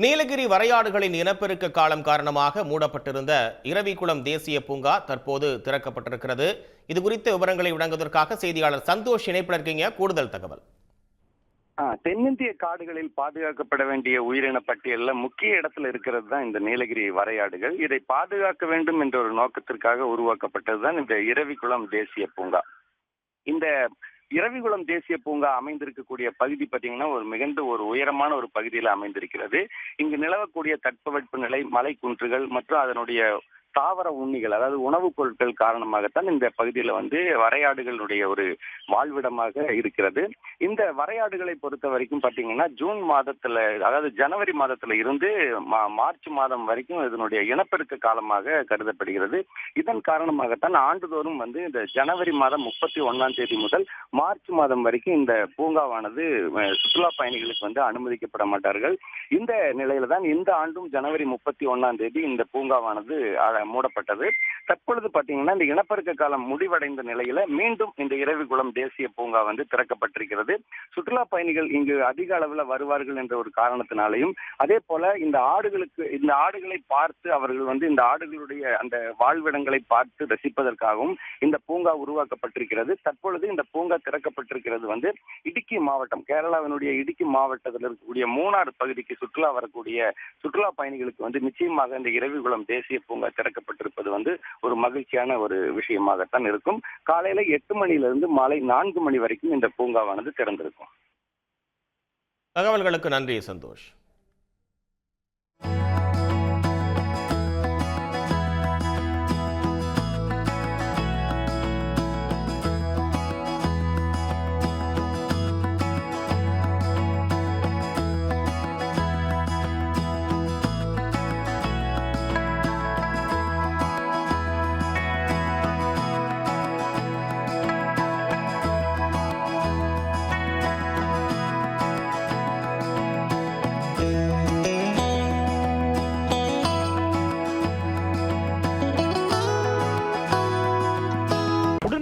நீலகிரி வரையாடுகளின் இனப்பெருக்க காலம் காரணமாக மூடப்பட்டிருந்த இரவிக்குளம் தேசிய பூங்கா தற்போது திறக்கப்பட்டிருக்கிறது. இது குறித்த விவரங்களை வழங்குவதற்காக செய்தியாளர் சந்தோஷ் இணைப்பில் இருக்கீங்க கூடுதல் தகவல். தென்னிந்திய காடுகளில் பாதுகாக்கப்பட வேண்டிய உயிரின பட்டியல்ல முக்கிய இடத்துல இருக்கிறது தான் இந்த நீலகிரி வரையாடுகள். இதை பாதுகாக்க வேண்டும் என்ற ஒரு நோக்கத்திற்காக உருவாக்கப்பட்டதுதான் இந்த இரவிக்குளம் தேசிய பூங்கா. இந்த இரவிகுளம் தேசிய பூங்கா அமைந்திருக்கக்கூடிய பகுதி பார்த்தீங்கன்னா ஒரு மிகுந்த ஒரு உயரமான ஒரு பகுதியில் அமைந்திருக்கிறது. இங்கு நிலவக்கூடிய தட்பவெட்ப நிலை மலை குன்றுகள் மற்றும் அதனுடைய தாவர உண்ணிகள் அதாவது உணவுப் பொருட்கள் காரணமாகத்தான் இந்த பகுதியில் வந்து வரையாடுகளுடைய ஒரு வாழ்விடமாக இருக்கிறது. இந்த வரையாடுகளை பொறுத்த வரைக்கும் பாத்தீங்கன்னா ஜூன் மாதத்துல அதாவது ஜனவரி மாதத்துல இருந்து மா- மார்ச் மாதம் வரைக்கும் இதனுடைய இனப்பெருக்க காலமாக கருதப்படுகிறது. இதன் காரணமாகத்தான் ஆண்டுதோறும் வந்து இந்த ஜனவரி மாதம் முப்பத்தி ஒன்னாம் தேதி முதல் மார்ச் மாதம் வரைக்கும் இந்த பூங்காவானது சுற்றுலா பயணிகளுக்கு வந்து அனுமதிக்கப்பட மாட்டார்கள். இந்த நிலையில தான் இந்த ஆண்டும் ஜனவரி முப்பத்தி ஒன்னாம் தேதி இந்த பூங்காவானது மூடப்பட்டது. தற்பொழுது பாத்தீங்கன்னா இந்த இனப்பெருக்க காலம் முடிவடைந்த நிலையில மீண்டும் இந்த இரவிகுளம் தேசிய பூங்கா வந்து திறக்கப்பட்டிருக்கிறது. சுற்றுலா பயணிகள் இங்கு அதிக அளவுல வருவார்கள் என்ற ஒரு காரணத்தினாலையும் அதே போல இந்த ஆடுகளுக்கு இந்த ஆடுகளை பார்த்து அவர்கள் வந்து இந்த ஆடுகளுடைய அந்த வாழ்விடங்களை பார்த்து ரசிப்பதற்காகவும் இந்த பூங்கா உருவாக்கப்பட்டிருக்கிறது. தற்பொழுது இந்த பூங்கா திறக்கப்பட்டிருக்கிறது வந்து இடுக்கி மாவட்டம் கேரளாவினுடைய இடுக்கி மாவட்டத்தில் இருக்கக்கூடிய மூணார் பகுதிக்கு சுற்றுலா வரக்கூடிய சுற்றுலா பயணிகளுக்கு வந்து நிச்சயமாக இந்த இரவிகுளம் தேசிய பூங்கா திறக்க திறக்கப்பட்டிருப்பது வந்து ஒரு மகிழ்ச்சியான ஒரு விஷயமாகத்தான் இருக்கும். காலையில எட்டு மணியிலிருந்து மாலை நான்கு மணி வரைக்கும் இந்த பூங்காவானது திறந்திருக்கும். தகவல்களுக்கு நன்றி சந்தோஷ்.